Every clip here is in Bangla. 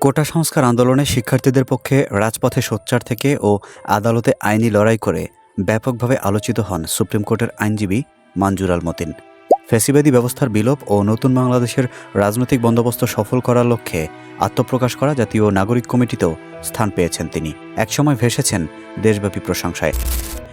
কোটা সংস্কার আন্দোলনে শিক্ষার্থীদের পক্ষে রাজপথে সোচ্চার থেকে ও আদালতে আইনি লড়াই করে ব্যাপকভাবে আলোচিত হন সুপ্রিম কোর্টের আইনজীবী মানজুর আল মতিন। ফেসিবাদী ব্যবস্থার বিলোপ ও নতুন বাংলাদেশের রাজনৈতিক বন্দোবস্ত সফল করার লক্ষ্যে আত্মপ্রকাশ করা জাতীয় নাগরিক কমিটিতেও স্থান পেয়েছেন তিনি। একসময় ভেসেছেন দেশব্যাপী প্রশংসায়।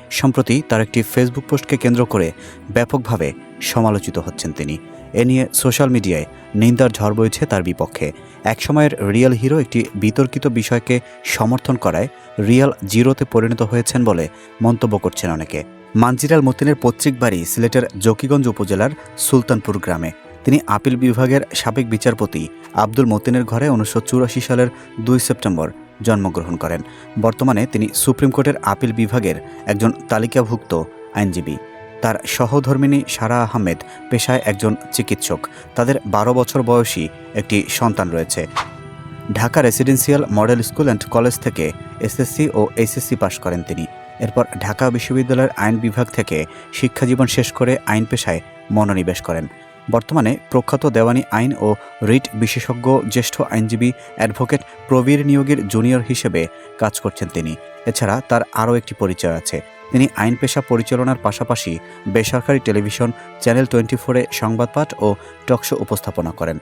সম্প্রতি তার একটি ফেসবুক পোস্টকে কেন্দ্র করে ব্যাপকভাবে সমালোচিত হচ্ছেন তিনি। এ নিয়ে সোশ্যাল মিডিয়ায় নিন্দার ঝড় বইছে তার বিপক্ষে। একসময়ের রিয়েল হিরো একটি বিতর্কিত বিষয়কে সমর্থন করায় রিয়াল জিরোতে পরিণত হয়েছেন বলে মন্তব্য করছেন অনেকে। মানজিরাল মতিনের পৈতৃক বাড়ি সিলেটের জকিগঞ্জ উপজেলার সুলতানপুর গ্রামে। তিনি আপিল বিভাগের সাবেক বিচারপতি আব্দুল মতিনের ঘরে উনিশশো চুরাশি সালের দুই সেপ্টেম্বর জন্মগ্রহণ করেন। বর্তমানে তিনি সুপ্রিম কোর্টের আপিল বিভাগের একজন তালিকাভুক্ত আইনজীবী। তার সহধর্মিনী সারা আহমেদ পেশায় একজন চিকিৎসক। তাদের বারো বছর বয়সী একটি সন্তান রয়েছে। Dhaka residential model school and college থেকে এসএসসি ও এইচএসসি পাশ করেন তিনি। এরপর ঢাকা বিশ্ববিদ্যালয়ের আইন বিভাগ থেকে শিক্ষাজীবন শেষ করে আইন পেশায় মনোনিবেশ করেন। বর্তমানে প্রখ্যাত দেওয়ানি আইন ও রিট বিশেষজ্ঞ জ্যেষ্ঠ আইনজীবী অ্যাডভোকেট প্রবীর নিয়োগের জুনিয়র হিসেবে কাজ করছেন তিনি। এছাড়া তার আরও একটি পরিচয় আছে। তিনি আইন পেশা পরিচালনার পাশাপাশি বেসরকারি টেলিভিশন চ্যানেল টোয়েন্টি ফোরে সংবাদপাঠ ও টকশো উপস্থাপনা করেন।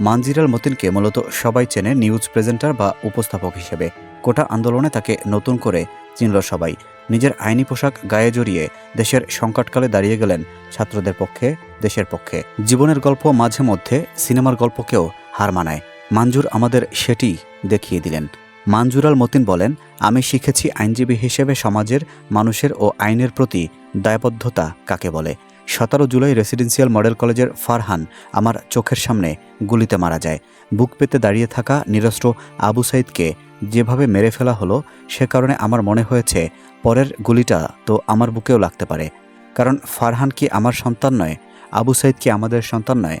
মানজিরাল মতিনকে মূলত সবাই চেনে নিউজ প্রেজেন্টার বা উপস্থাপক হিসেবে। কোটা আন্দোলনে তাকে নতুন করে চিনল সবাই। নিজের আইনি পোশাক গায়ে জড়িয়ে দেশের সংকটকালে দাঁড়িয়ে গেলেন ছাত্রদের পক্ষে, দেশের পক্ষে। জীবনের গল্প মাঝে মধ্যে সিনেমার গল্পকেও হার মানায়। মানজুর আমাদের সেটি দেখিয়ে দিলেন। মানজুরাল মতিন বলেন, আমি শিখেছি আইনজীবী হিসেবে সমাজের, মানুষের ও আইনের প্রতি দায়বদ্ধতা কাকে বলে? সতেরো জুলাই রেসিডেন্সিয়াল মডেল কলেজের ফারহান আমার চোখের সামনে গুলিতে মারা যায়। বুক পেতে দাঁড়িয়ে থাকা নিরস্ত্র আবু সাইদকে যেভাবে মেরে ফেলা হলো, সে কারণে আমার মনে হয়েছে, পরের গুলিটা তো আমার বুকেও লাগতে পারে। কারণ ফারহান কি আমার সন্তান নয়, আবু সাইদ কি আমাদের সন্তান নয়?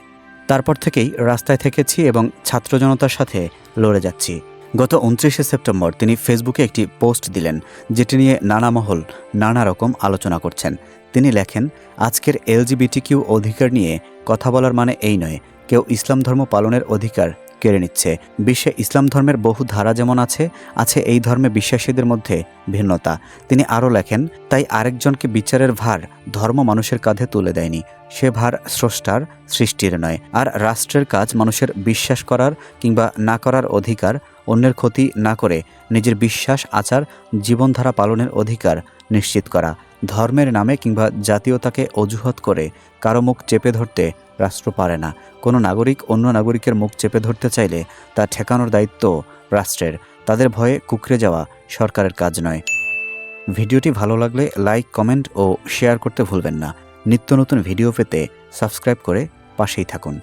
তারপর থেকেই রাস্তায় থেকেছি এবং ছাত্র জনতার সাথে লড়ে যাচ্ছি। গত উনত্রিশে সেপ্টেম্বর তিনি ফেসবুকে একটি পোস্ট দিলেন, যেটি নিয়ে নানা মহল, নানা রকম আলোচনা করছেন। তিনি লেখেন, আজকের এলজিবিটি কিউ অধিকার নিয়ে কথা বলার মানে এই নয়, কেউ ইসলাম ধর্ম পালনের অধিকার কেড়ে নিচ্ছে। বিশ্বে ইসলাম ধর্মের বহু ধারা যেমন আছে আছে এই ধর্মে বিশ্বাসীদের মধ্যে ভিন্নতা। তিনি আরও লেখেন, তাই আরেকজনকে বিচারের ভার ধর্ম মানুষের কাঁধে তুলে দেয়নি। সে ভার স্রষ্টার, সৃষ্টির নয়। আর রাষ্ট্রের কাজ মানুষের বিশ্বাস করার কিংবা না করার অধিকার, অন্যের ক্ষতি না করে নিজের বিশ্বাস, আচার, জীবনধারা পালনের অধিকার নিশ্চিত করা। ধর্মের নামে কিংবা জাতীয়তাকে অজুহাত করে কারও মুখ চেপে ধরতে রাষ্ট্র পারে না। কোনো নাগরিক অন্য নাগরিকের মুখ চেপে ধরতে চাইলে তা ঠেকানোর দায়িত্ব রাষ্ট্রের। তাদের ভয়ে কুকড়ে যাওয়া সরকারের কাজ নয়। ভিডিওটি ভালো লাগলে লাইক, কমেন্ট ও শেয়ার করতে ভুলবেন না। নিত্য নতুন ভিডিও পেতে সাবস্ক্রাইব করে পাশেই থাকুন।